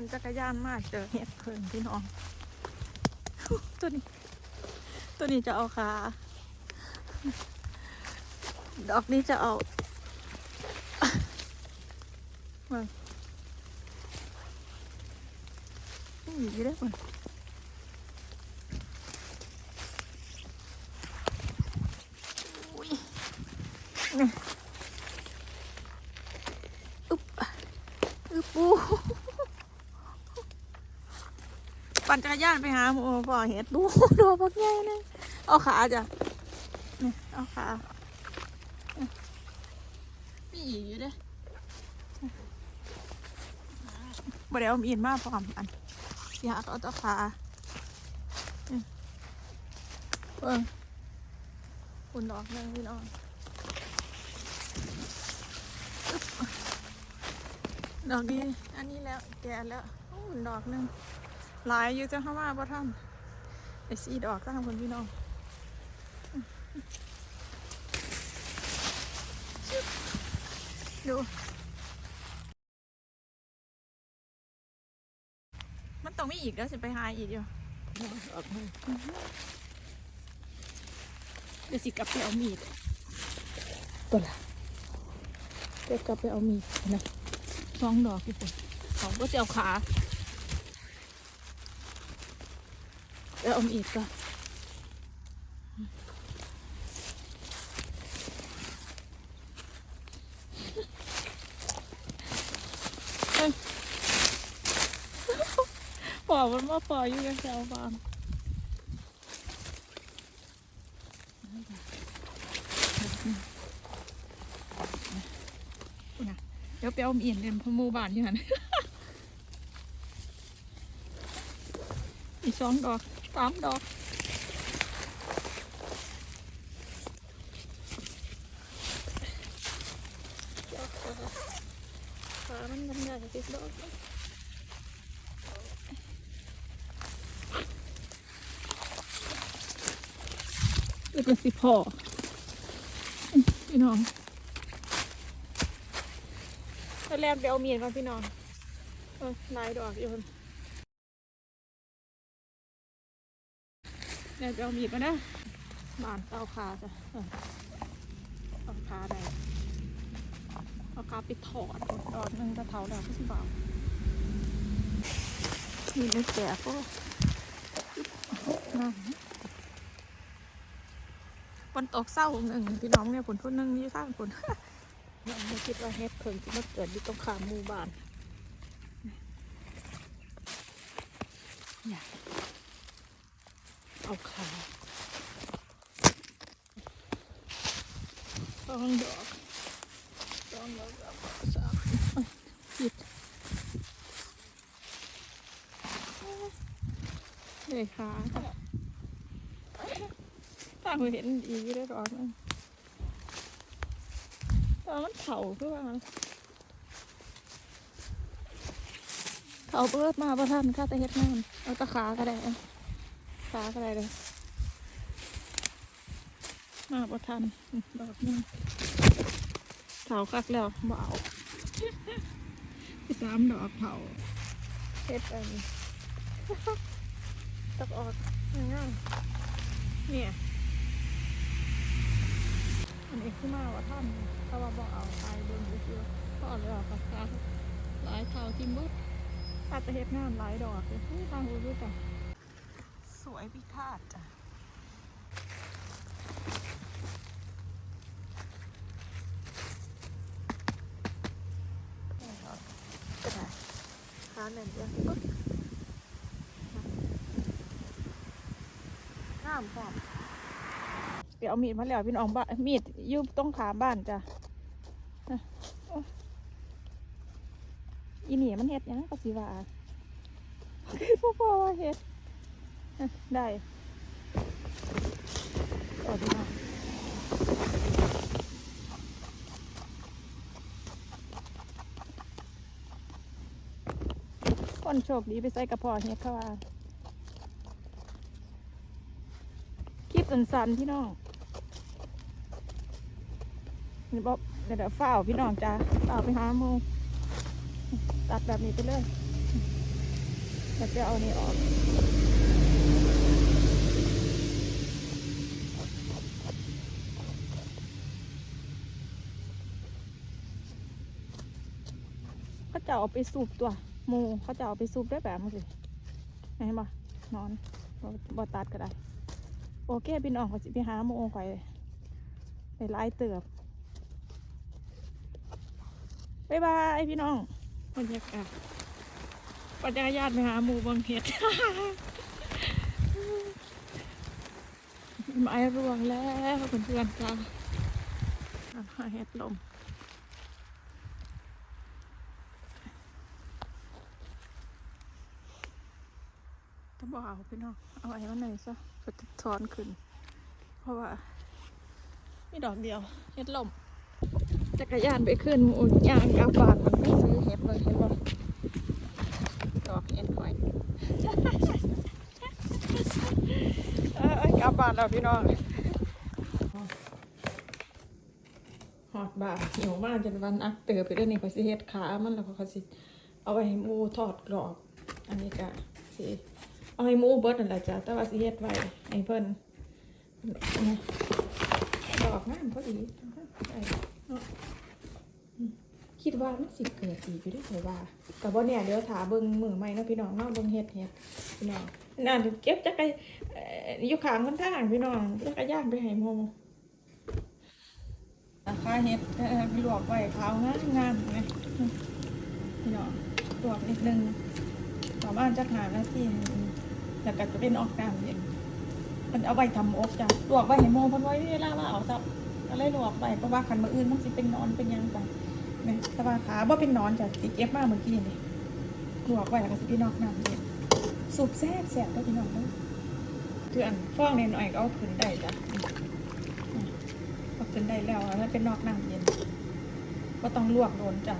ันจักรยานมาเจอเห็ดเพิ่นพี่น้อง ตัวนี้ ตัวนี้จะเอาขาดอกนี้จะเอามาอืมอยู่ได้ก่อนอุ้ยนี่อึ๊บอึ๊บปู ปั่นจักรยานไปหาหมูป่อเห็ดดูดูพวกใหญ่นึงเอาขาจ้ะนี่เอาขามีอีกอยู่เด้บ่ได้เอามีดมาพร้อมกันอยากเอาตัวขาเบิ่งคุณดอกหนึงพี่น้องดอกนี้อันนี้แล้วแก่แล้วโอ้ดอกหนึง หลายอยู่จังเข้ามาบ่ท่านไอ้สีดอกตั้งคนพี่น้องดู มันต้องมีอีกแล้วสิไปหาอีกอยู่เดี๋ยวสิกลับไปเอามีดตัวละเดี๋ยวกลับไปเอามีดนะสองดอกพี่คนเขาก็จะเอาขา เดี๋ยวเอามีดก่อนเอ้ยปอมันมาปล่อยอยู่กับชาวบ้านน่ะเดี๋ยวไปเอามีดเรียนพะมูบ้านอยู่หันอีกสองดอก สามดอกขามันมันใหญ่ติดดอกแล้วก็สิพอพี่น้องตอนแรกเดี๋ยวเอาเมีดมาพี่น้องลายดอกอยู่คน เดี๋ยวจะเอามีดมานะบานเอาขาจ้ะเอาขาได้เอาขาไปถอดตอนนึงจะเท่าแล้วก็สิบ่าวมีไม่แก่ก็นั่นฝนตกเศร้าหนึ่งพี่น้องเนี่ยฝนทุ่นหนึ่งนี่สร้างฝนยังไม่คิดว่าเฮ็ดเพิ่งจะมาเกิดอยู่ตรงขามหมู่บ้านเนี่ย เอาขาสองดอกสองดอกสามดอกสามเอ้ยผิดเลยขาค่ะตาเห็นอีกได้ดอกนึงแตอนมันเข่าคือว่าเขาเบิดมาประทันข้าต่เฮ็ดงานเอาตะขาก็ได้ เอาขาก็ได้เลย มาประทันอืมดอกหนึงเผาคักแล้วบ่เอาสามดอกเผาเฮ็ดอันนี้ตกออกง่ายๆเนี่ย อันนี้คือมาว่าท่านถ้าว่าบอกเอาไปเดินไปเชื่อก็เอาเลยออกกับตาหลายเท่าทิมเบดถ้าจะเฮ็ดงานหลายดอกเลยทางรู้ด้วยจ้ะส วยพิฆาตจ้ะก็ได้ขาหนึ่งเดียวปึ๊บน้ำพร้อมเดี๋ยวเอามีดมาแล้วพี่น้องบ้านมีดยุบต้องขาบ้านจ้ะอีเหนียมันเห็ดยังก็สิว่าพ่อพ่อว่าเห็ด ได้ต่อพี่น้องคนโชคดีไปใส่กระพาะเห็ดเขาว่าคลิปสั้นๆพี่น้องนี่บอกเดี๋ยวเดี๋ยวฝ้าพี่น้องจ้าฝ้าไปหาโมตัดแบบนี้ไปเลยแต่จะเอานี่ออก เขาจะเอาไปสูบตัวหมูเขาจะเอาไปสูบได้แบบมั้งสิเห็นปะนอนบ่ตัดก็ได้ โอเคพี่น้องก็สิไปหาหมูข่อยไปไล่เติบบ๊ายบายพี่น้องบรรยากาศปัญญายาตไปหาหมูบังเห็ดไม้ร่วงแล้วเพื่อนๆจ้าหาเห็ดลม ต้องบอกเอาพี่น้อง เอาไว้วันไหนซะจะถอนขึ้น เพราะว่ามีดอกเดียวเห็ดลมจักรยานไปขึ้นอุ่นยางกลับบานมันไม่ซื้อเห็ดเลยเห็นบ่ดอกเห็ดหอยเอ้ยกลับบานแล้วพี่น้องหอดบาหิวมากจนวันอักเตือไปด้วยนี่ก็สิเฮ็ดขามันแล้วก็สิ เอาไว้ให้มูทอดกรอบ อันนี้ก็สิ เอาให้มูเบิร์ดนั่นแหละจ้ะแต่ว่าสิเฮ็ดไว้ให้เพิ่นดอกงามพอดีคิดว่ามันสิเกิดอีกอยู่ด้วยเหรอว่าแต่ว่าเนี่ยเดี๋ยวถาเบิ่งมือใหม่นะพี่น้องเนาะเบิ่งเฮ็ดเฮ็ดพี่น้องน่าจะเก็บจักรเอ่ออยู่ข้างคนทางพี่น้องจักรยานไปให้โมราคาเฮ็ดเออลวกไว้ขาวงามงามเห็นไหมพี่น้องลวกนิดนึงประมาณจักหานาที แล้วก็จะเป็นออกน้ำเย็นมันเอาไว้ทำอกจ้ะลวกไว้ให้โมเพันไว้เวลาว่าเอาซับก็เลยลวกไว้เพราะว่าคันมืออื่นมันสิเป็นนอนเป็นยังไปเนี่ยสบายขาบ่เป็นนอนจ้ะติเก็บมากเมื่อกี้นี่ลวกไว้แล้วก็สิพี่น้องน้ำเย็นสูบแซ่บแซ่บได้อพี่น้องเด้อเถื่อนฟองนิดหน่อยก็เอาขึ้นได้จ้ะเอาขึ้นได้แล้วแล้วเป็นนอกน้ำเย็น ก็ต้องลวกโดนจ้ะ